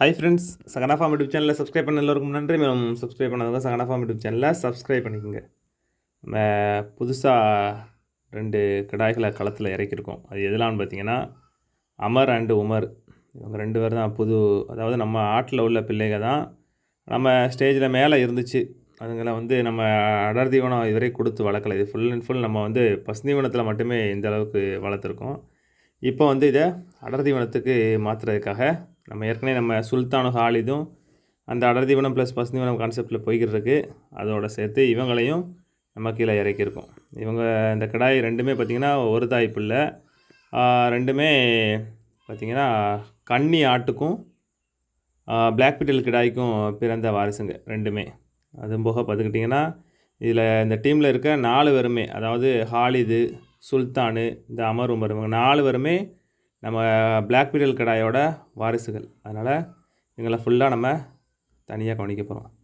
Hi friends Sagana farm YouTube சேனலில் subscribe பண்ண எல்லோருக்கும் நன்றி. மேம் சப்ஸ்கிரைப் பண்ணாதவங்க சகனா ஃபார்ம் யூடியூப் சேனலில் சப்ஸ்கிரைப் பண்ணிக்கோங்க. நம்ம புதுசாக ரெண்டு கிடாய்களை களத்தில் இறக்கியிருக்கோம். அது எதெல்லாம்னு பார்த்தீங்கன்னா அமர் அண்டு உமர். இவங்க ரெண்டு பேர் தான் புது அதாவது நம்ம ஆட்டில் உள்ள பிள்ளைங்க தான். நம்ம ஸ்டேஜில் மேலே இருந்துச்சு. அதுங்களை வந்து நம்ம அடர் தீவனம் இதுவரை கொடுத்து வளர்க்கல. இது ஃபுல் அண்ட் ஃபுல் நம்ம வந்து பசுந்தீவனத்தில் மட்டுமே இந்த அளவுக்கு வளர்த்துருக்கோம். இப்போ வந்து இதை அடர் தீவனத்துக்கு மாற்றுறதுக்காக நம்ம ஏற்கனவே நம்ம சுல்தானும் ஹாலிதும் அந்த அடர்தீவனம் ப்ளஸ் பசுந்தீவனம் கான்செப்டில் போய்கிட்டு இருக்கு அதோட சேர்த்து இவங்களையும் நம்ம கீழே இறக்கியிருக்கோம். இவங்க இந்த கிடாய் ரெண்டுமே பார்த்திங்கன்னா ஒரு தாய் பிள்ளை ரெண்டுமே பார்த்திங்கன்னா கன்னி ஆட்டுக்கும் பிளாக் பிட்டல் கிடாய்க்கும் பிறந்த வாரிசுங்க ரெண்டுமே. அதுவும் போக பார்த்துக்கிட்டிங்கன்னா இதில் இந்த டீமில் இருக்க நாலு பேருமே அதாவது ஹாலிது சுல்தானு இந்த அமர் உமர் இவங்க நாலு பேருமே நம்ம பிளாக் பீரியல் கிடாயோட வாரிசுகள். அதனால் இவங்களை ஃபுல்லாக நம்ம தனியாக கவனிக்க போகிறோம்